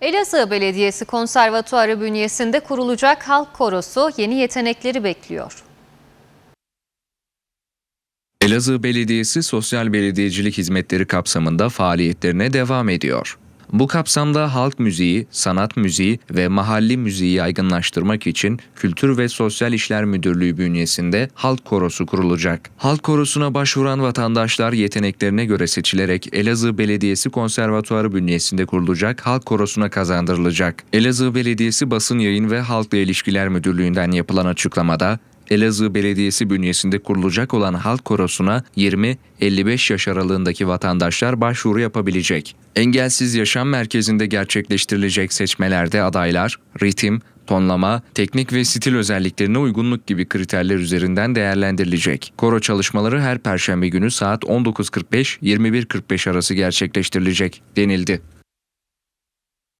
Elazığ Belediyesi Konservatuarı bünyesinde kurulacak halk korosu yeni yetenekleri bekliyor. Elazığ Belediyesi sosyal belediyecilik hizmetleri kapsamında faaliyetlerine devam ediyor. Bu kapsamda halk müziği, sanat müziği ve mahalli müziği yaygınlaştırmak için Kültür ve Sosyal İşler Müdürlüğü bünyesinde halk korosu kurulacak. Halk korosuna başvuran vatandaşlar yeteneklerine göre seçilerek Elazığ Belediyesi Konservatuarı bünyesinde kurulacak halk korosuna kazandırılacak. Elazığ Belediyesi Basın Yayın ve Halkla İlişkiler Müdürlüğü'nden yapılan açıklamada Elazığ Belediyesi bünyesinde kurulacak olan halk korosuna 20-55 yaş aralığındaki vatandaşlar başvuru yapabilecek. Engelsiz Yaşam Merkezi'nde gerçekleştirilecek seçmelerde adaylar, ritim, tonlama, teknik ve stil özelliklerine uygunluk gibi kriterler üzerinden değerlendirilecek. Koro çalışmaları her perşembe günü saat 19.45-21.45 arası gerçekleştirilecek denildi.